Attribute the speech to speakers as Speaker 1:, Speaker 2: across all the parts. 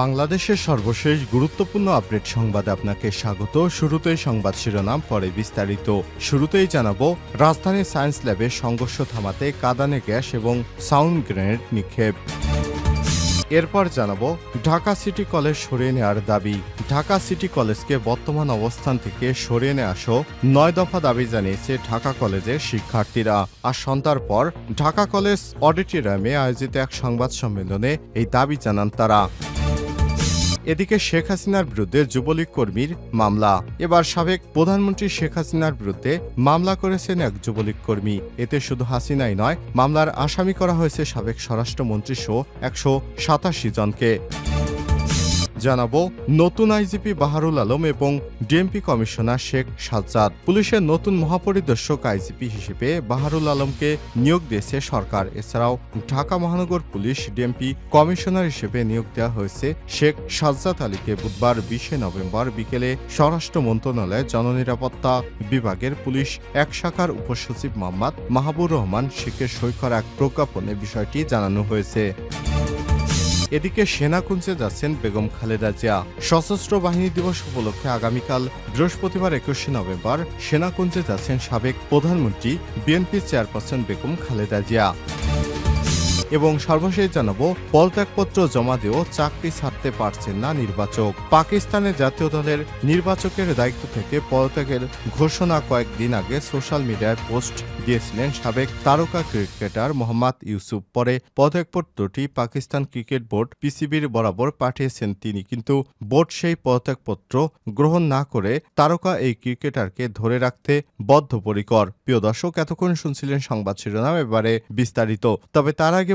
Speaker 1: বাংলাদেশের সর্বশেষ গুরুত্বপূর্ণ আপডেট সংবাদে আপনাকে স্বাগত। শুরুতেই সংবাদ শিরোনাম, পরে বিস্তারিত। শুরুতেই জানাব রাজধানীর সায়েন্স ল্যাবে সংঘর্ষ থামাতে কাদানে গ্যাস এবং সাউন্ড গ্রেনেড নিক্ষেপ। এরপর জানাব, ঢাকা সিটি কলেজ সরিয়ে নেওয়ার দাবি। ঢাকা সিটি কলেজকে বর্তমান অবস্থান থেকে সরিয়ে নিয়ে আসো নয় দফা দাবি জানিয়েছে ঢাকা কলেজের শিক্ষার্থীরা। আর সন্ধ্যার পর ঢাকা কলেজ অডিটোরিয়ামে আয়োজিত এক সংবাদ সম্মেলনে এই দাবি জানান তারা। এদিকে শেখ হাসিনার বিরুদ্ধে যুবলীগ কর্মীর মামলা। এবার সাবেক প্রধানমন্ত্রী শেখ হাসিনার বিরুদ্ধে মামলা করেছেন এক যুবলীগ কর্মী। এতে শুধু হাসিনাই নয়, মামলার আসামি করা হয়েছে সাবেক স্বরাষ্ট্রমন্ত্রী সহ একশো সাতাশি জনকে। জানাব নতুন আইজিপি বাহারুল আলম এবং ডিএমপি কমিশনার শেখ সাজ্জাদ। পুলিশের নতুন মহাপরিদর্শক আইজিপি হিসেবে বাহারুল আলমকে নিয়োগ দিয়েছে সরকার। এছাড়াও ঢাকা মহানগর পুলিশ ডিএমপি কমিশনার হিসেবে নিয়োগ দেওয়া হয়েছে শেখ সাজ্জাদ আলীকে বুধবার বিশে নভেম্বর বিকেলে স্বরাষ্ট্র মন্ত্রণালয় জননিরাপত্তা বিভাগের পুলিশ এক শাখার উপসচিব মোহাম্মদ মাহবুর রহমান শেখের সই করা এক প্রজ্ঞাপনে বিষয়টি জানানো হয়েছে। এদিকে সেনা সেনাকুঞ্জে যাচ্ছেন বেগম খালেদা জিয়া। সশস্ত্র বাহিনী দিবস উপলক্ষে আগামীকাল বৃহস্পতিবার একুশে নভেম্বর সেনা সেনাকুঞ্জে যাচ্ছেন সাবেক প্রধানমন্ত্রী, বিএনপি চেয়ারপারসন বেগম খালেদা জিয়া। এবং সর্বশেষ জানাব, পদত্যাগপত্র জমা দিয়েও চাকরি ছাড়তে পারছেন না নির্বাচক। পাকিস্তানের জাতীয় দলের নির্বাচকের দায়িত্ব থেকে পদত্যাগের ঘোষণা কয়েকদিন আগে সোশ্যাল মিডিয়ায় পোস্ট দিয়েছিলেন সাবেক তারকা ক্রিকেটার মোহাম্মদ ইউসুফ। পরে পদত্যাগপত্রটি পাকিস্তান ক্রিকেট বোর্ড পিসিবির বরাবর পাঠিয়েছেন তিনি, কিন্তু বোর্ড সেই পদত্যাগপত্র গ্রহণ না করে তারকা এই ক্রিকেটারকে ধরে রাখতে বদ্ধপরিকর। প্রিয় দর্শক, এতক্ষণ শুনছিলেন সংবাদ শিরোনাম, এবারে বিস্তারিত। তবে তার আগে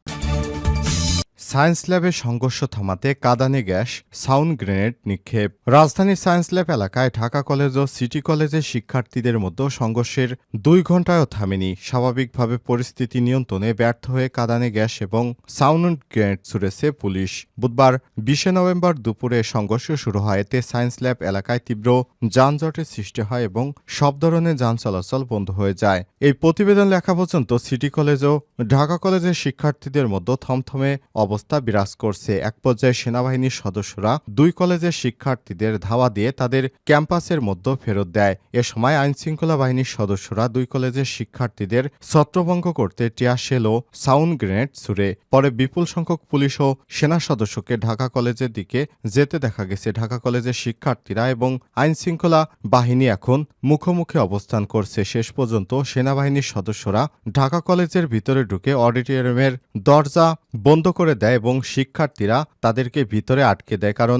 Speaker 1: সায়েন্স ল্যাবে সংঘর্ষ থামাতে কাদানে গ্যাস, সাউন্ড গ্রেনেড নিক্ষেপ। রাজধানীর সায়েন্স ল্যাব এলাকায় ঢাকা কলেজ ও সিটি কলেজের শিক্ষার্থীদের মধ্যে সংঘর্ষের দুই ঘন্টায়ও থামেনি। স্বাভাবিকভাবে পরিস্থিতি নিয়ন্ত্রণে ব্যর্থ হয়ে কাদানে গ্যাস এবং সাউন্ড গ্রেনেড ছুড়েছে পুলিশ। বুধবার বিশে নভেম্বর দুপুরে সংঘর্ষ শুরু হয়। এতে সায়েন্স ল্যাব এলাকায় তীব্র যানজটের সৃষ্টি হয় এবং সব ধরনের যান চলাচল বন্ধ হয়ে যায়। এই প্রতিবেদন লেখা পর্যন্ত সিটি কলেজ ও ঢাকা কলেজের শিক্ষার্থীদের মধ্যে থমথমে অবস্থা বিরাজ করছে। এক পর্যায়ে সেনাবাহিনীর সদস্যরা দুই কলেজের শিক্ষার্থীদের ধাওয়া দিয়ে তাদের ক্যাম্পাসের মধ্যে ফেরত দেয়। এ সময় আইনশৃঙ্খলা বাহিনীর সদস্যরা দুই কলেজের শিক্ষার্থীদের ছত্রভঙ্গ করতে টিয়ার শেল ও সাউন্ড গ্রেনেড ছুড়ে। পরে বিপুল সংখ্যক পুলিশ ও সেনা সদস্যকে ঢাকা কলেজের দিকে যেতে দেখা গেছে। ঢাকা কলেজের শিক্ষার্থীরা এবং আইনশৃঙ্খলা বাহিনী এখন মুখোমুখি অবস্থান করছে। শেষ পর্যন্ত সেনাবাহিনীর সদস্যরা ঢাকা কলেজের ভিতরে ঢুকে অডিটোরিয়ামের দরজা বন্ধ করে দেয় এবং শিক্ষার্থীরা তাদেরকে ভিতরে আটকে দেয়, কারণ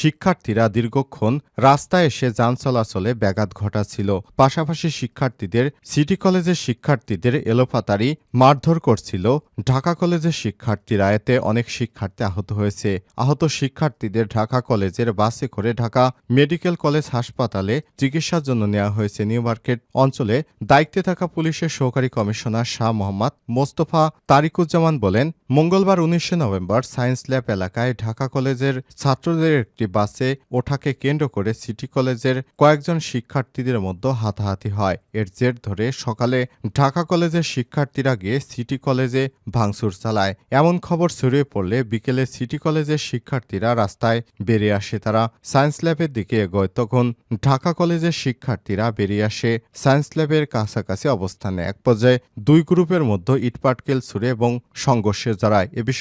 Speaker 1: শিক্ষার্থীরা দীর্ঘক্ষণ রাস্তায় এসে যান চলাচলে ব্যাঘাত ঘটাচ্ছিল। পাশাপাশি শিক্ষার্থীদের, সিটি কলেজের শিক্ষার্থীদের এলোপাতারি মারধর করছিল। ঢাকা কলেজের শিক্ষার্থীরা এতে অনেক শিক্ষার্থী আহত হয়েছে। আহত শিক্ষার্থীদের ঢাকা কলেজের বাসে করে ঢাকা মেডিকেল কলেজ হাসপাতালে চিকিৎসার জন্য নেওয়া হয়েছে। নিউ মার্কেট অঞ্চলে দায়িত্বে থাকা পুলিশের সহকারী কমিশনার শাহ মোহাম্মদ মোস্তফা তারিকুজ্জামান বলেন, মঙ্গলবার উনিশে নভেম্বর সায়েন্স ল্যাব এলাকায় ঢাকা কলেজের ছাত্রদের একটি বাসে ওঠাকে কেন্দ্র করে সিটি কলেজের কয়েকজন শিক্ষার্থীদের মধ্যে হাতাহাতি হয়। এর জের ধরে সকালে ঢাকা কলেজের শিক্ষার্থীরা গিয়ে সিটি কলেজে ভাঙচুর চালায়। এমন খবর ছড়িয়ে পড়লে বিকেলে সিটি কলেজের শিক্ষার্থীরা রাস্তায় বেরিয়ে আসে তারা। সায়েন্স ল্যাবের দিকে এগোয়, তখন ঢাকা কলেজের শিক্ষার্থীরা বেরিয়ে আসে। সায়েন্স ল্যাবের কাছাকাছি অবস্থানে এক পর্যায়ে দুই গ্রুপের মধ্যে ইটপাটকেল ছুড়ে এবং সংঘর্ষে জড়ায়। এ বিষয়ে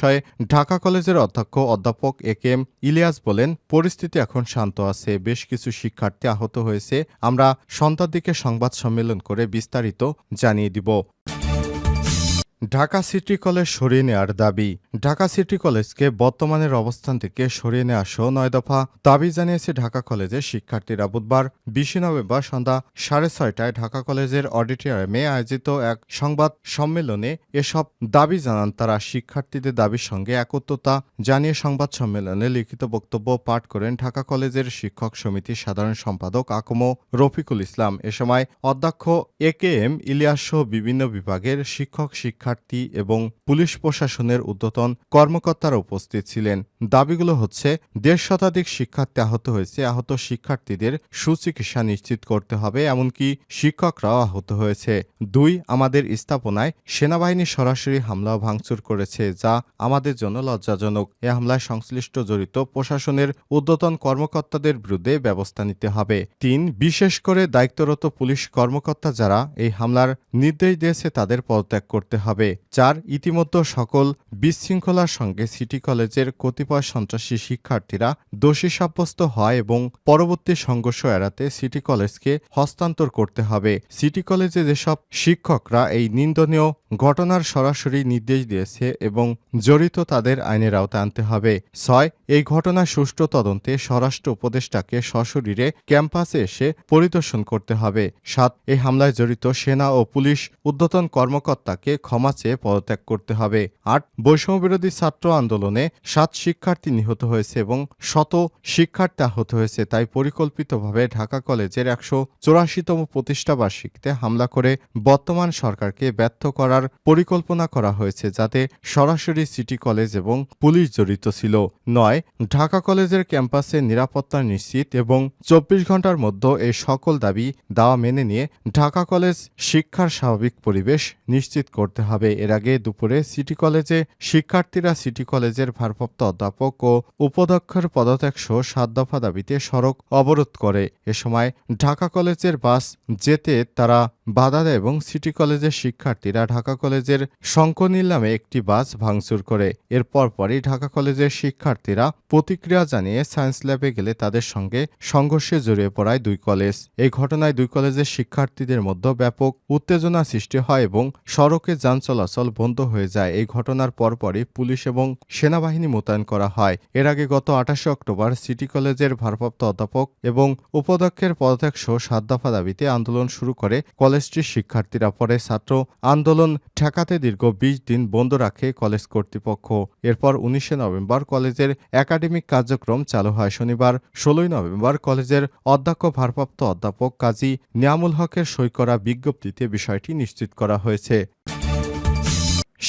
Speaker 1: ঢাকা কলেজের অধ্যক্ষ অধ্যাপক এ কে এম ইলিয়াস বলেন, পরিস্থিতি এখন শান্ত আছে, বেশ কিছু শিক্ষার্থী আহত হয়েছে, আমরা সন্ধ্যার দিকে সংবাদ সম্মেলন করে বিস্তারিত জানিয়ে দিব। ঢাকা সিটি কলেজ সরিয়ে নেওয়ার দাবি। ঢাকা সিটি কলেজকে বর্তমানের অবস্থান থেকে সরিয়ে নেওয়া সহ নয় দফা দাবি জানিয়েছে ঢাকা কলেজের শিক্ষার্থীরা বুধবার বিশে নভেম্বর সন্ধ্যা সাড়ে ছয়টায় ঢাকা কলেজের অডিটোরিয়ামে আয়োজিত এক সংবাদ সম্মেলনে এসব দাবি জানান তারা। শিক্ষার্থীদের দাবির সঙ্গে একত্রতা জানিয়ে সংবাদ সম্মেলনে লিখিত বক্তব্য পাঠ করেন ঢাকা কলেজের শিক্ষক সমিতির সাধারণ সম্পাদক আকমো রফিকুল ইসলাম। এ সময় অধ্যক্ষ এ কে এম ইলিয়াস সহ বিভিন্ন বিভাগের শিক্ষক শিক্ষা শিক্ষার্থী এবং পুলিশ প্রশাসনের ঊর্ধ্বতন কর্মকর্তারা উপস্থিত ছিলেন। দাবিগুলো হচ্ছে, দেড় শতাধিক শিক্ষার্থী আহত হয়েছে, আহত শিক্ষার্থীদের সুচিকিৎসা নিশ্চিত করতে হবে, এমনকি শিক্ষকরাও আহত হয়েছে। দুই, আমাদের স্থাপনায় সেনাবাহিনী সরাসরি হামলা ভাঙচুর করেছে, যা আমাদের জন্য লজ্জাজনক। এ হামলায় সংশ্লিষ্ট জড়িত প্রশাসনের ঊর্ধ্বতন কর্মকর্তাদের বিরুদ্ধে ব্যবস্থা নিতে হবে। তিন, বিশেষ করে দায়িত্বরত পুলিশ কর্মকর্তা যারা এই হামলার নির্দেশ দিয়েছে, তাদের পদত্যাগ করতে হবে। চার ইতিমধ্যে সকল বিশৃঙ্খলার সঙ্গে সিটি কলেজের কতিপয় সন্ত্রাসী শিক্ষার্থীরা দোষী সাব্যস্ত হয় এবং পরবর্তী সংঘর্ষ এড়াতে সিটি কলেজকে হস্তান্তর করতে হবে। সিটি কলেজে যেসব শিক্ষকরা এই নিন্দনীয় ঘটনার সরাসরি নির্দেশ দিয়েছে এবং জড়িত তাদের আইনের আওতায় আনতে হবে। ছয়, এই ঘটনার সুষ্ঠু তদন্তে স্বরাষ্ট্র উপদেষ্টাকে সশরীরে ক্যাম্পাসে এসে পরিদর্শন করতে হবে। সাত, এই হামলায় জড়িত সেনা ও পুলিশ ঊর্ধ্বতন কর্মকর্তাকে ক্ষমা চেয়ে পদত্যাগ করতে হবে। আট, বৈষম্যবিরোধী ছাত্র আন্দোলনে সাত শিক্ষার্থী নিহত হয়েছে এবং শত শিক্ষার্থী আহত হয়েছে। তাই পরিকল্পিতভাবে ঢাকা কলেজের একশো চৌরাশিতম প্রতিষ্ঠাবার্ষিকীতে হামলা করে বর্তমান সরকারকে ব্যর্থ করার পরিকল্পনা করা হয়েছে যাতে সরাসরি সিটি কলেজ এবং পুলিশ জড়িত ছিল। নয়, ঢাকা কলেজের ক্যাম্পাসে নিরাপত্তা নিশ্চিত এবং চব্বিশ ঘণ্টার মধ্যে এই সকল দাবি দাওয়া মেনে নিয়ে ঢাকা কলেজ শিক্ষার স্বাভাবিক পরিবেশ নিশ্চিত করতে হবে। এর আগে দুপুরে সিটি কলেজে শিক্ষার্থীরা সিটি কলেজের ভারপ্রাপ্ত অধ্যাপক ও উপাধ্যক্ষের পদত্যাগ সহ সাত দফা দাবিতে সড়ক অবরোধ করে। এ সময় ঢাকা কলেজের বাস যেতে তারা বাধা দেয় এবং সিটি কলেজের শিক্ষার্থীরা ঢাকা কলেজের শঙ্কনীল নামে একটি বাস ভাঙচুর করে। এর পরপরই ঢাকা কলেজের শিক্ষার্থীরা প্রতিক্রিয়া জানিয়ে সায়েন্স ল্যাবে গেলে তাদের সঙ্গে সংঘর্ষে জড়িয়ে পড়ায় দুই কলেজ। এই ঘটনায় দুই কলেজের শিক্ষার্থীদের মধ্যে ব্যাপক উত্তেজনা সৃষ্টি হয় এবং সড়কে যান চলাচল বন্ধ হয়ে যায়। এই ঘটনার পরপরই পুলিশ এবং সেনাবাহিনী মোতায়েন করা হয়। এর আগে গত আঠাশে অক্টোবর সিটি কলেজের ভারপ্রাপ্ত অধ্যাপক এবং উপাধ্যক্ষের পদত্যাগ সহ সাত দফা দাবিতে আন্দোলন শুরু করে কলেজটির শিক্ষার্থীরা। পরে ছাত্র আন্দোলন ঠেকাতে দীর্ঘ বিশ দিন বন্ধ রাখে কলেজ কর্তৃপক্ষ। এরপর উনিশে নভেম্বর কলেজের একাডেমিক কার্যক্রম চালু হয় শনিবার। ষোলোই নভেম্বর কলেজের অধ্যক্ষ ভারপ্রাপ্ত অধ্যাপক কাজী নিয়ামুল হকের সই করা বিজ্ঞপ্তিতে বিষয়টি নিশ্চিত করা হয়েছে।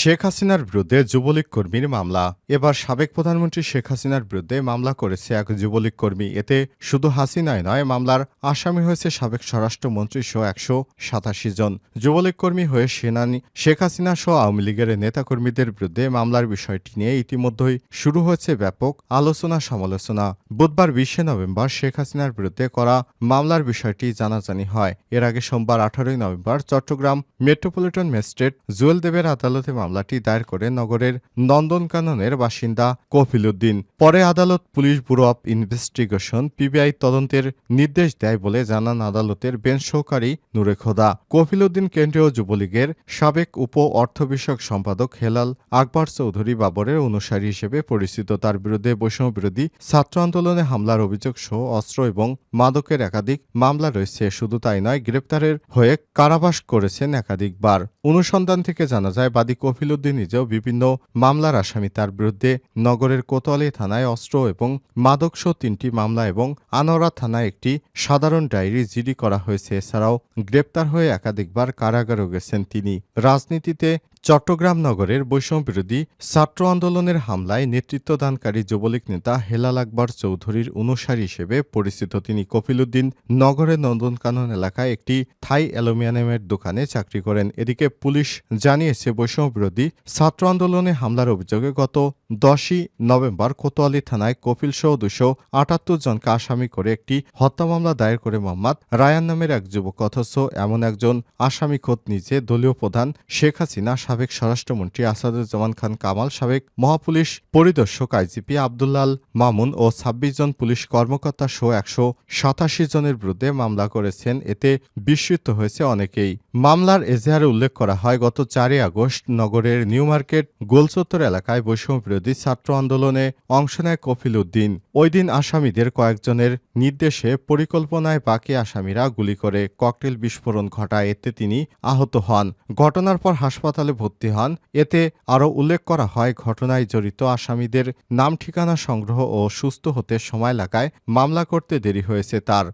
Speaker 1: শেখ হাসিনার বিরুদ্ধে যুবলীগ কর্মীর মামলা। এবার সাবেক প্রধানমন্ত্রী শেখ হাসিনার বিরুদ্ধে মামলা করেছে এক যুবলীগ কর্মী। এতে শুধু হাসিনায় নয়, মামলার আসামি হয়েছে সাবেক স্বরাষ্ট্রমন্ত্রী সহ একশো সাতাশি জন। যুবলীগ কর্মী হয়ে সেনানি শেখ হাসিনা সহ আওয়ামী লীগের নেতাকর্মীদের বিরুদ্ধে মামলার বিষয়টি নিয়ে ইতিমধ্যেই শুরু হয়েছে ব্যাপক আলোচনা সমালোচনা। বুধবার বিশে নভেম্বর শেখ হাসিনার বিরুদ্ধে করা মামলার বিষয়টি জানাজানি হয়। এর আগে সোমবার আঠারোই November Chattogram metropolitan magistrate Jewel দেবের আদালতে মামলাটি দায়ের করে নগরের নন্দনকাননের বাসিন্দা কফিল উদ্দিন পরে আদালত police bureau of investigation, PBI তদন্তের নির্দেশ দেয় বলে জানান আদালতের বেঞ্চ সহকারী নুরে খোদা। কফিল উদ্দিন কেন্দ্রীয় যুবলীগের সাবেক উপ অর্থ বিষয়ক সম্পাদক হেলাল আকবর চৌধুরী বাবরের অনুসারী হিসেবে পরিচিত। তার বিরুদ্ধে বৈষম্য বিরোধী ছাত্র আন্দোলনে হামলার অভিযোগ সহ অস্ত্র এবং মাদকের একাধিক মামলা রয়েছে। শুধু তাই নয়, গ্রেপ্তারের হয়ে কারাবাস করেছেন একাধিকবার। অনুসন্ধান থেকে জানা যায়, বাদী কফিল উদ্দিন নিজেও বিভিন্ন মামলার আসামি। তার বিরুদ্ধে নগরের কোতোয়ালি থানায় অস্ত্র এবং মাদকসহ তিনটি মামলা এবং আনোয়ারা থানায় একটি সাধারণ ডায়েরি জিডি করা হয়েছে। এছাড়াও গ্রেপ্তার হয়ে একাধিকবার কারাগারও গেছেন তিনি। রাজনীতিতে চট্টগ্রাম নগরের বৈষম্যবিরোধী ছাত্র আন্দোলনের হামলায় নেতৃত্বদানকারী যুবলীগ নেতা হেলাল আকবর চৌধুরীর অনুসারী হিসেবে পরিচিত তিনি কফিলুদ্দিন নগরের নন্দনকানন এলাকায় একটি থাই অ্যালুমিনিয়ামের দোকানে চাকরি করেন। এদিকে পুলিশ জানিয়েছে বৈষম্যবিরোধী ছাত্র আন্দোলনে হামলার অভিযোগে গত দশই নভেম্বর কোতোয়ালি থানায় কপিল সহ দুশো আটাত্তর জনকে আসামি করে একটি হত্যা মামলা দায়ের করে মোহাম্মদ রায়ান নামের এক যুবক, অথচ এমন একজন আসামি খোদ নিজে দলীয় প্রধান শেখ হাসিনা, সাবেক স্বরাষ্ট্রমন্ত্রী আসাদুজ্জামান খান কামাল, সাবেক মহাপুলিশ পরিদর্শক আইজিপি আবদুল্লাল মামুন ও ছাব্বিশ জন পুলিশ কর্মকর্তা সহ একশো সাতাশি জনের বিরুদ্ধে মামলা করেছেন। এতে বিস্মিত হয়েছে অনেকেই। মামলার এজাহারে উল্লেখ করা হয়, গত চারই আগস্ট নগরের নিউ মার্কেট গোলচত্বর এলাকায় বৈষম্য বিরোধী ছাত্র আন্দোলনে অংশ নেয় কফিল উদ্দিন। ওই দিন আসামিদের কয়েকজনের নির্দেশে পরিকল্পনায় বাকি আসামিরা গুলি করে ককটেল বিস্ফোরণ ঘটায়। এতে তিনি আহত হন। ঘটনার পর হাসপাতালে ভর্তি হন। এতে আরও উল্লেখ করা হয়, ঘটনায় জড়িত আসামিদের নাম ঠিকানা সংগ্রহ ও সুস্থ হতে সময় লাগায়। মামলা করতে দেরি হয়েছে তার।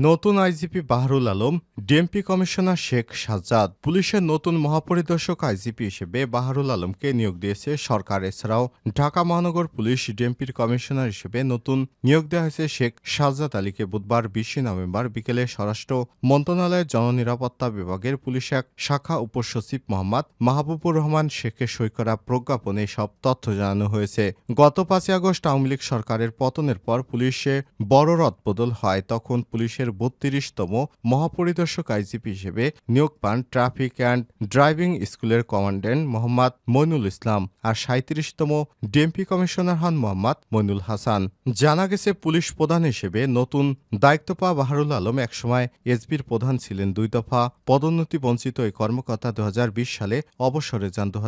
Speaker 1: নতুন IGP Baharul Alam, DMP commissioner Sheikh Sajjad, পুলিশের নতুন মহাপরিদর্শক আইজিপি হিসেবে বাহরুল আলমকে নিয়োগ দিয়েছে সরকার। এছাড়াও ঢাকা মহানগর পুলিশ ডিএমপির কমিশনার হিসেবে নতুন নিয়োগ দেওয়া হয়েছে শেখ সাজ্জাদ আলীকে বুধবার বিশে নভেম্বর বিকেলে স্বরাষ্ট্র মন্ত্রণালয়ের জননিরাপত্তা বিভাগের পুলিশ এক শাখা উপসচিব মোহাম্মদ মাহবুবুর রহমান শেখের সই করা প্রজ্ঞাপনে সব তথ্য জানানো হয়েছে। গত পাঁচই আগস্ট আওয়ামী লীগ সরকারের পতনের পর পুলিশে বড় রদবদল হয়। তখন পুলিশের বত্রিশতম মহাপরিদর্শক আইজিপি হিসেবে নিয়োগ পান ট্রাফিক অ্যান্ড ড্রাইভিং স্কুলের কমান্ড্যান্ট মোহাম্মদ মইনুল ইসলাম আর সাঁত্রিশতম ডিএমপি কমিশনার হন মোহাম্মদ মইনুল হাসান। জানা গেছে, পুলিশ প্রধান হিসেবে নতুন দায়িত্ব পাওয়া বাহারুল আলম একসময় এসবির প্রধান ছিলেন। দুই দফা পদোন্নতি বঞ্চিত এই কর্মকর্তা দু হাজার বিশ সালে অবসরে যান। দু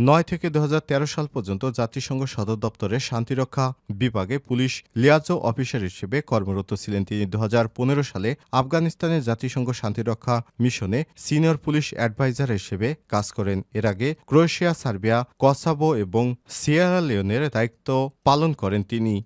Speaker 1: নয় থেকে দু হাজার তেরো সাল পর্যন্ত জাতিসংঘ সদর দপ্তরের শান্তিরক্ষা বিভাগে পুলিশ লিয়াজো অফিসার হিসেবে কর্মরত ছিলেন। তিনি দু হাজার পনেরো সালে আফগানিস্তানে জাতিসংঘ শান্তিরক্ষা মিশনে সিনিয়র পুলিশ অ্যাডভাইজার হিসেবে কাজ করেন। এর আগে ক্রোয়েশিয়া, সার্বিয়া, কসাবো এবং সিয়েরা লিওনের দায়িত্ব পালন করেন তিনি।